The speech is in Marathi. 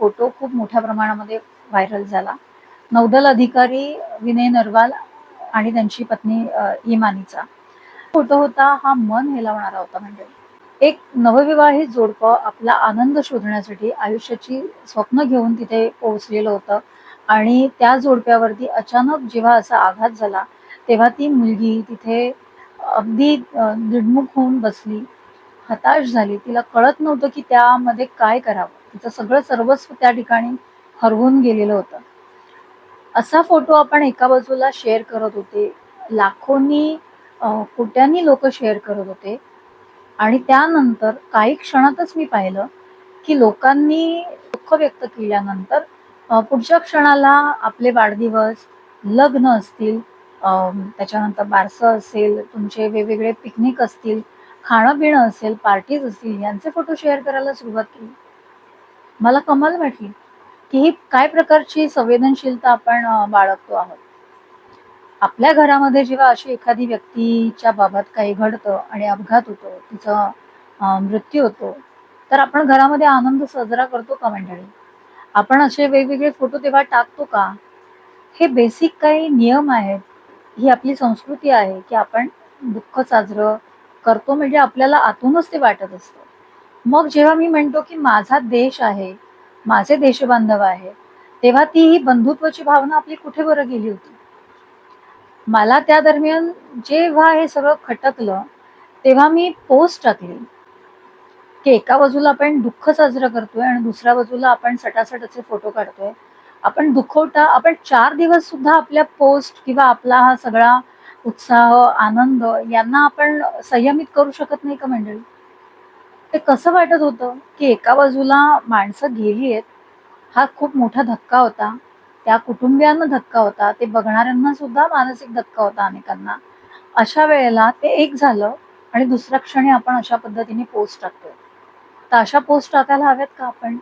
फोटो खूप मोठ्या प्रमाणामध्ये व्हायरल झाला. नौदल अधिकारी विनय नरवाल आणि त्यांची पत्नी इमानीचा. फोटो होता हा मन हेलावणारा होता म्हणजे. एक नवविवाहित जोडपं आपला आनंद शोधण्यासाठी आयुष्याची स्वप्न घेऊन तिथे पोहोचलेलं होतं आणि त्या जोडप्यावरती अचानक जेव्हा असा आघात झाला तेव्हा ती मुलगी तिथे अगदी दिडमुख होऊन बसली हताश झाली. तिला कळत नव्हतं की त्यामध्ये काय करावं. तिचं सगळं सर्वस्व त्या ठिकाणी हरवून गेलेलं होतं. असा फोटो आपण एका बाजूला शेअर करत होते. लाखोंनी कोट्यांनी लोक शेअर करत होते. आणि त्यानंतर काही क्षणातच मी पाहिलं की लोकांनी दुःख व्यक्त केल्यानंतर पुढच्या क्षणाला आपले वाढदिवस लग्न असतील त्याच्यानंतर बारसं असेल तुमचे वेगवेगळे पिकनिक असतील खाणं पिणं असेल पार्टीज असतील यांचे फोटो शेअर करायला सुरुवात केली. मला कमाल वाटली की ही काय प्रकारची संवेदनशीलता आपण बाळगतो आहोत. आपल्या घरामध्ये जेव्हा अशी एखादी व्यक्तीच्या बाबत काही घडतं आणि अपघात होतो तिचा मृत्यू होतो तर आपण घरामध्ये आनंद साजरा करतो का मंडळी? आपण असे वेगवेगळे फोटो तेव्हा टाकतो का? हे बेसिक काही नियम आहेत. ही आपली संस्कृती आहे की आपण दुःख साजरं करतो म्हणजे आपल्याला आतूनच ते वाटत असतं. मग जेव्हा मी म्हणतो की माझा देश आहे माझे देशबांधव आहे तेव्हा ती ही बंधुत्वाची भावना आपली कुठे बरं गेली होती? मला त्या दरम्यान जेव्हा हे सगळं खटकलं तेव्हा मी पोस्ट टाकली की एका बाजूला आपण दुःख साजरं करतोय आणि दुसऱ्या बाजूला आपण सटासटाचे फोटो काढतोय. आपण दुखवटा आपण चार दिवस सुद्धा आपल्या पोस्ट किंवा आपला हा सगळा उत्साह आनंद यांना आपण संयमित करू शकत नाही का मंडळी? ते कसं वाटत होतं की एका बाजूला माणसं गेली आहेत हा खूप मोठा धक्का होता. त्या कुटुंबियांना धक्का होता ते बघणाऱ्यांना सुद्धा मानसिक धक्का होता अनेकांना. अशा वेळेला ते एक झालं आणि दुसऱ्या क्षणी आपण अशा पद्धतीने पोस्ट टाकतोय. तर अशा पोस्ट टाकायला हव्यात का आपण?